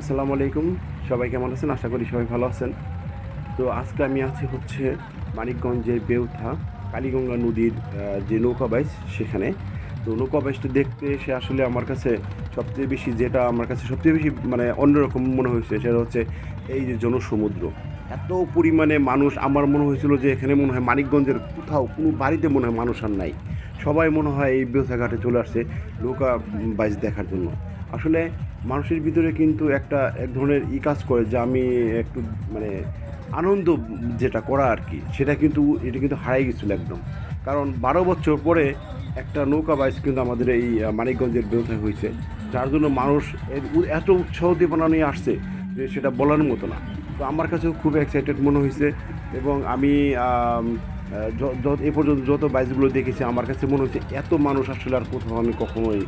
আসসালামু আলাইকুম। সবাই কেমন আছেন? আশা করি সবাই ভালো আছেন। তো আজকে আমি আছি হচ্ছে মানিকগঞ্জের বেউথা, কালীগঙ্গা নদীর যে নৌকা বাইচ সেখানে। তো নৌকা বাইচটা দেখতে এসে আসলে আমার কাছে সবচেয়ে বেশি যেটা আমার কাছে সবচেয়ে বেশি মানে অন্যরকম মনে হয়েছে, সেটা হচ্ছে এই যে জনসমুদ্র। এত পরিমাণে মানুষ, আমার মনে হয়েছিল যে এখানে মনে হয় মানিকগঞ্জের কোথাও কোনো বাড়িতে মনে হয় মানুষ আর নাই। সবাই মনে হয় এই বেউথা ঘাটে চলে আসছে নৌকা বাইচ দেখার জন্য। আসলে মানুষের ভিতরে কিন্তু একটা এক ধরনের ই কাজ করে যে আমি একটু মানে আনন্দ যেটা করা আর কি, সেটা কিন্তু এটা কিন্তু হারাই গেছিল একদম। কারণ বারো বছর পরে একটা নৌকা বাইস কিন্তু আমাদের এই মানিকগঞ্জের বেউথায় হয়েছে, যার জন্য মানুষ এত উৎসাহ উদ্দীপনা নিয়ে আসছে যে সেটা বলার মতো না। তো আমার কাছেও খুব এক্সাইটেড মনে হয়েছে এবং আমি যত এ পর্যন্ত যত বাইচগুলো দেখেছি, আমার কাছে মনে হচ্ছে এত মানুষ আসলে আর কোথাও আমি কখনোই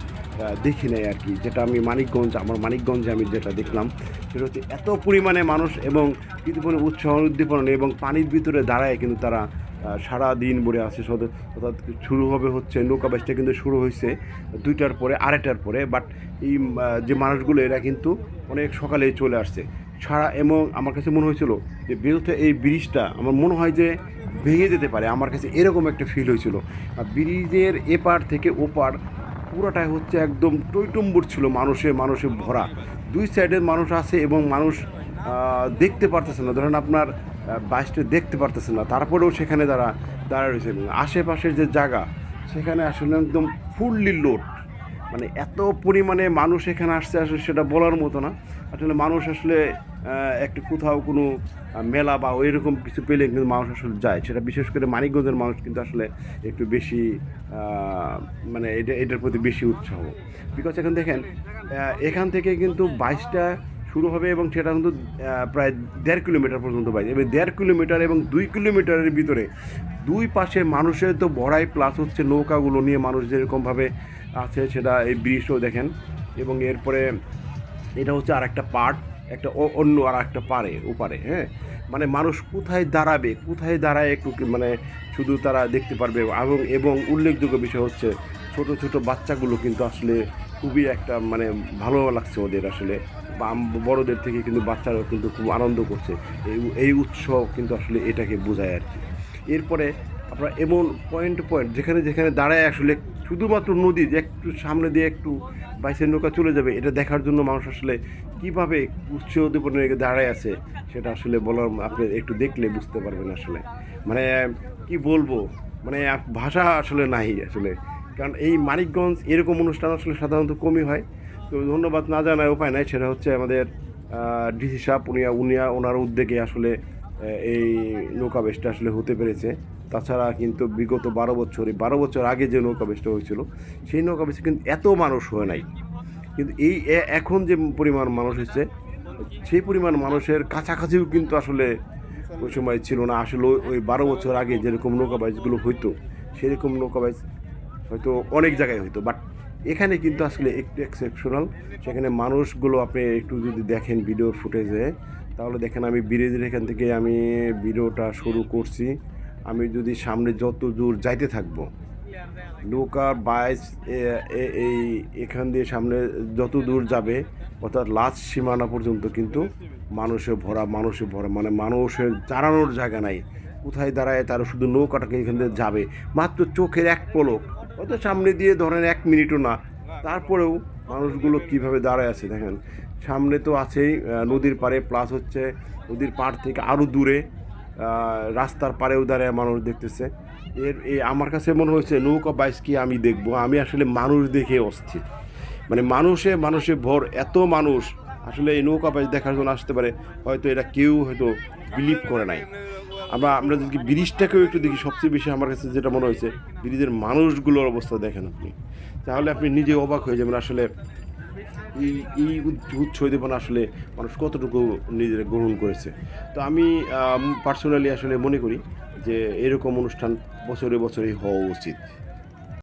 দেখি নাই আর কি। যেটা আমি মানিকগঞ্জ, আমার মানিকগঞ্জে আমি যেটা দেখলাম, সেটা হচ্ছে এত পরিমাণে মানুষ এবং কোনো উৎসাহ, উদ্দীপনা এবং পানির ভিতরে দাঁড়ায় কিন্তু তারা সারা দিন ভরে আছে অর্থাৎ শুরু হবে হচ্ছে নৌকা বাইচটা কিন্তু শুরু হয়েছে দুইটার পরে, আড়াইটার পরে। বাট এই যে মানুষগুলো, এরা কিন্তু অনেক সকালে চলে আসছে। সারা এবং আমার কাছে মনে হয়েছিল যে বেরোতে এই ব্রিজটা, আমার মনে হয় যে ভেঙে যেতে পারে। আমার কাছে এরকম একটা ফিল হয়েছিল। আর ব্রিজের এপার থেকে ওপার পুরোটাই হচ্ছে একদম টইটুম্বুর ছিল মানুষে মানুষে ভরা। দুই সাইডের মানুষ আছে এবং মানুষ দেখতে পারতেছে না। ধরেন আপনার বাইসটা দেখতে পারতেছে না। তারপরেও সেখানে তারা দাঁড়ায় রয়েছে। আশেপাশের যে জায়গা, সেখানে আসলে একদম ফুললি লোড মানে এত পরিমাণে মানুষ এখানে আসছে আসলে সেটা বলার মতো না। আসলে মানুষ আসলে একটু কোথাও কোনো মেলা বা ওই রকম কিছু পেলে কিন্তু মানুষ আসলে যায়। সেটা বিশেষ করে মানিকগঞ্জের মানুষ কিন্তু আসলে একটু বেশি মানে এটা, এটার প্রতি বেশি উৎসাহ। বিকজ এখন দেখেন এখান থেকে কিন্তু বাইশটা শুরু হবে এবং সেটা কিন্তু প্রায় দেড় কিলোমিটার পর্যন্ত বাইশ। এবার দেড় কিলোমিটার এবং দুই কিলোমিটারের ভিতরে দুই পাশে মানুষের তো ভরাই প্লাস হচ্ছে নৌকাগুলো নিয়ে মানুষ যেরকমভাবে আছে সেটা এই ব্রিজও দেখেন। এবং এরপরে এটা হচ্ছে আর একটা পার্ট একটা অন্য আর একটা পারে ওপারে হ্যাঁ? মানে মানুষ কোথায় দাঁড়াবে, কোথায় দাঁড়ায় একটু মানে শুধু তারা দেখতে পারবে এবং এবং উল্লেখযোগ্য বিষয় হচ্ছে ছোট ছোট বাচ্চাগুলো কিন্তু আসলে খুবই একটা মানে ভালো লাগছে ওদের আসলে। বড়দের থেকে কিন্তু বাচ্চারাও কিন্তু খুব আনন্দ করছে। এই এই উৎসব কিন্তু আসলে এটাকে বোঝায় আর কি। এরপরে আপনার এমন পয়েন্ট টু পয়েন্ট যেখানে যেখানে দাঁড়ায় আসলে শুধুমাত্র নদী যে একটু সামনে দিয়ে একটু বাইসের নৌকা চলে যাবে, এটা দেখার জন্য মানুষ আসলে কীভাবে উচ্চ উদ্দীপনা রেখে দাঁড়ায় আছে সেটা আসলে বলার আপনি একটু দেখলে বুঝতে পারবেন আসলে। মানে কি বলব? মানে ভাষা আসলে নাই আসলে। কারণ এই মানিকগঞ্জ এরকম অনুষ্ঠান আসলে সাধারণত কমই হয়। তো ধন্যবাদ না জানায় উপায় নাই, সেটা হচ্ছে আমাদের ডিসি সাহেব উনিয়া উনিয়া ওনার উদ্যোগে আসলে এই নৌকা বেশটা আসলে হতে পেরেছে। তাছাড়া কিন্তু বিগত বারো বছর বারো বছর আগে যে নৌকা বেশটা হয়েছিল, সেই নৌকা বেশে কিন্তু এত মানুষ হয় নাই। কিন্তু এই এখন যে পরিমাণ মানুষ হচ্ছে সেই পরিমাণ মানুষের কাছাকাছিও কিন্তু আসলে ওই সময় ছিল না। আসলে ওই- বারো বছর আগে যেরকম নৌকা বাইচগুলো হইতো, সেরকম নৌকা বাইচ হয়তো অনেক জায়গায় হইতো। বাট এখানে কিন্তু আসলে একটু এক্সেপশনাল সেখানে মানুষগুলো আপনি একটু যদি দেখেন ভিডিওর ফুটেজে তাহলে দেখেন আমি ব্রিজের এখান থেকে আমি ভিডিওটা শুরু করছি। আমি যদি সামনে যত দূর যাইতে থাকব, নৌকা, বাইচ এই, এখান দিয়ে সামনে যত দূর যাবে, অর্থাৎ লাস্ট সীমানা পর্যন্ত কিন্তু মানুষে ভরা মানুষে ভরা মানে মানুষের দাঁড়ানোর জায়গা নাই। কোথায় দাঁড়ায় তারা শুধু নৌকাটাকে এখান দিয়ে যাবে। মাত্র চোখের এক পলক অত সামনে দিয়ে ধরেন এক মিনিটও না, তারপরেও মানুষগুলো কীভাবে দাঁড়ায় আছে দেখেন। সামনে তো আছেই নদীর পাড়ে প্লাস হচ্ছে নদীর পাড় থেকে আরও দূরে রাস্তার পাড়েও দাঁড়ায় মানুষ দেখতেছে। এর, এ, আমার কাছে মনে হয়েছে নৌকা বাইস কি আমি দেখব? আমি আসলে মানুষ দেখে অস্থির। মানে মানুষে মানুষে ভর, এত মানুষ আসলে এই নৌকা বাইস দেখার জন্য আসতে পারে, হয়তো এটা কেউ হয়তো বিলিভ করে নাই। আমরা আমরা যদি ব্রিজটাকেও একটু দেখি। সবচেয়ে বেশি আমার কাছে যেটা মনে হয়েছে, ব্রিজের মানুষগুলোর অবস্থা দেখেন আপনি। তাহলে আপনি নিজে অবাক হয়ে যাবেন আসলে এই এই উৎস উদ্দীপনা আসলে মানুষ কতটুকু নিজেরা গ্রহণ করেছে। তো আমি পার্সোনালি আসলে মনে করি যে এরকম অনুষ্ঠান বছরে বছরেই হওয়া উচিত।